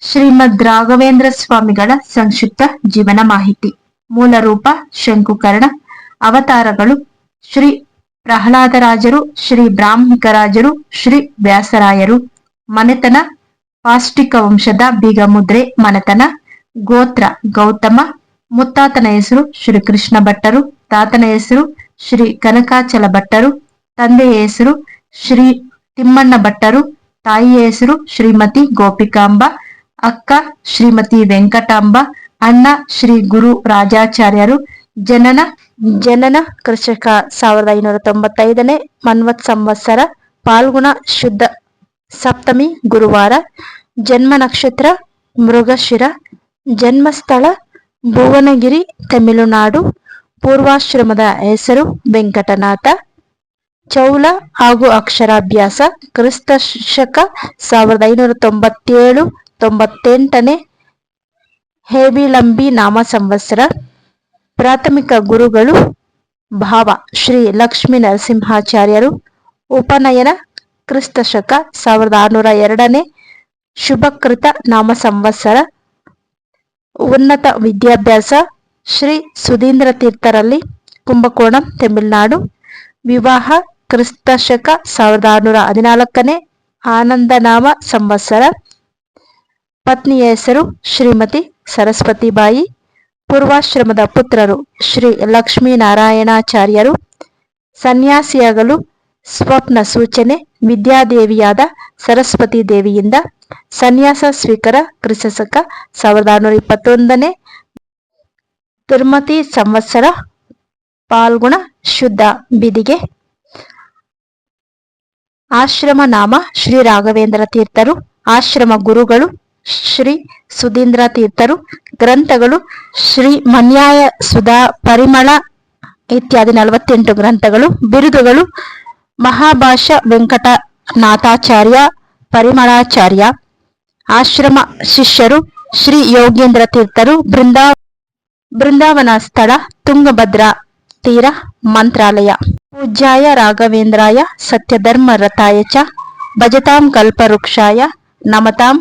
ಶ್ರೀಮದ್ ರಾಘವೇಂದ್ರ ಸ್ವಾಮಿಗಳ ಸಂಕ್ಷಿಪ್ತ ಜೀವನ ಮಾಹಿತಿ. ಮೂಲ ರೂಪ ಶಂಕುಕರ್ಣ. ಅವತಾರಗಳು ಶ್ರೀ ಪ್ರಹ್ಲಾದರಾಜರು, ಶ್ರೀ ಬ್ರಾಹ್ಮಿಕರಾಜರು, ಶ್ರೀ ವ್ಯಾಸರಾಯರು. ಮನೆತನ ಪಾಷ್ಟಿಕ ವಂಶದ ಬೀಗಮುದ್ರೆ ಮನೆತನ. ಗೋತ್ರ ಗೌತಮ. ಮುತ್ತಾತನ ಹೆಸರು ಶ್ರೀ ಕೃಷ್ಣ ಭಟ್ಟರು. ತಾತನ ಹೆಸರು ಶ್ರೀ ಕನಕಾಚಲ ಭಟ್ಟರು. ತಂದೆಯ ಹೆಸರು ಶ್ರೀ ತಿಮ್ಮಣ್ಣ ಭಟ್ಟರು. ತಾಯಿಯ ಹೆಸರು ಶ್ರೀಮತಿ ಗೋಪಿಕಾಂಬ. ಅಕ್ಕ, ಶ್ರೀಮತಿ ವೆಂಕಟಾಂಬ, ಅಣ್ಣ, ಶ್ರೀ ಗುರು ರಾಜಾಚಾರ್ಯರು, ಜನನ ಜನನ ಕೃಷಕ ಸಾವಿರದ ಐನೂರ ತೊಂಬತ್ತೈದನೇ ಮನ್ವತ್ ಸಂವತ್ಸರ ಪಾಲ್ಗುಣ ಶುದ್ಧ ಸಪ್ತಮಿ ಗುರುವಾರ, ಜನ್ಮ ನಕ್ಷತ್ರ ಮೃಗಶಿರ, ಜನ್ಮಸ್ಥಳ ಭುವನಗಿರಿ, ತಮಿಳುನಾಡು, ಪೂರ್ವಾಶ್ರಮದ ಹೆಸರು ವೆಂಕಟನಾಥ, ಚೌಲ ಹಾಗೂ ಅಕ್ಷರಾಭ್ಯಾಸ ಕ್ರಿಸ್ತ ಶಕ ಸಾವಿರದ ಐನೂರ ತೊಂಬತ್ತೇಳು ತೊಂಬತ್ತೆಂಟನೇ ಹೇಬಿಲಂಬಿ ನಾಮ ಸಂವತ್ಸರ ಪ್ರಾಥಮಿಕ ಗುರುಗಳು ಭಾವ ಶ್ರೀ ಲಕ್ಷ್ಮೀ ನರಸಿಂಹಾಚಾರ್ಯರು. ಉಪನಯನ ಕ್ರಿಸ್ತ ಶಕ ಸಾವಿರದ ಆರುನೂರ ಎರಡನೇ ಶುಭಕೃತ ನಾಮ ಸಂವತ್ಸರ. ಉನ್ನತ ವಿದ್ಯಾಭ್ಯಾಸ ಶ್ರೀ ಸುಧೀಂದ್ರ ತೀರ್ಥರಲ್ಲಿ, ಕುಂಭಕೋಣಂ, ತಮಿಳುನಾಡು. ವಿವಾಹ ಕ್ರಿಸ್ತ ಶಕ ಸಾವಿರದ ಆರುನೂರ ಹದಿನಾಲ್ಕನೇ ಆನಂದನಾಮ ಸಂವತ್ಸರ. ಪತ್ನಿಯ ಹೆಸರು ಶ್ರೀಮತಿ ಸರಸ್ವತಿಬಾಯಿ ಪೂರ್ವಾಶ್ರಮದ ಪುತ್ರರು ಶ್ರೀ ಲಕ್ಷ್ಮೀನಾರಾಯಣಾಚಾರ್ಯರು. ಸನ್ಯಾಸಿಯಾಗಲು ಸ್ವಪ್ನ ಸೂಚನೆ ವಿದ್ಯಾದೇವಿಯಾದ ಸರಸ್ವತಿ ದೇವಿಯಿಂದ ಸನ್ಯಾಸ ಸ್ವೀಕಾರ ಕ್ರಿಸಕ ಸಾವಿರದ ಆರುನೂರ ಇಪ್ಪತ್ತೊಂದನೇ ತಿರುಮತಿ ಸಂವತ್ಸರ ಪಾಲ್ಗುಣ ಶುದ್ಧ ಬಿದಿಗೆ. ಆಶ್ರಮ ನಾಮ ಶ್ರೀ ರಾಘವೇಂದ್ರ ತೀರ್ಥರು, ಆಶ್ರಮ ಗುರುಗಳು ಶ್ರೀ ಸುಧೀಂದ್ರ ತೀರ್ಥರು, ಗ್ರಂಥಗಳು, ಶ್ರೀ ಮನ್ಯಾಯ ಸುಧಾ ಪರಿಮಳ ಇತ್ಯಾದಿ ನಲವತ್ತೆಂಟು ಗ್ರಂಥಗಳು, ಬಿರುದುಗಳು ಮಹಾಭಾಷ ವೆಂಕಟನಾಥಾಚಾರ್ಯ ಪರಿಮಳಾಚಾರ್ಯ, ಆಶ್ರಮ ಶಿಷ್ಯರು, ಶ್ರೀ ಯೋಗೇಂದ್ರ ತೀರ್ಥರು, ಬೃಂದಾ, ಬೃಂದಾವನ ಸ್ಥಳ, ತುಂಗಭದ್ರಾ ತೀರ ಮಂತ್ರಾಲಯ. ಪೂಜ್ಯಾಯ ರಾಘವೇಂದ್ರಾಯ ಸತ್ಯಧರ್ಮ ರಥಾಯ ಚ ಭಜತಾಂ ಕಲ್ಪವೃಕ್ಷಾಯ, ನಮತಾಂ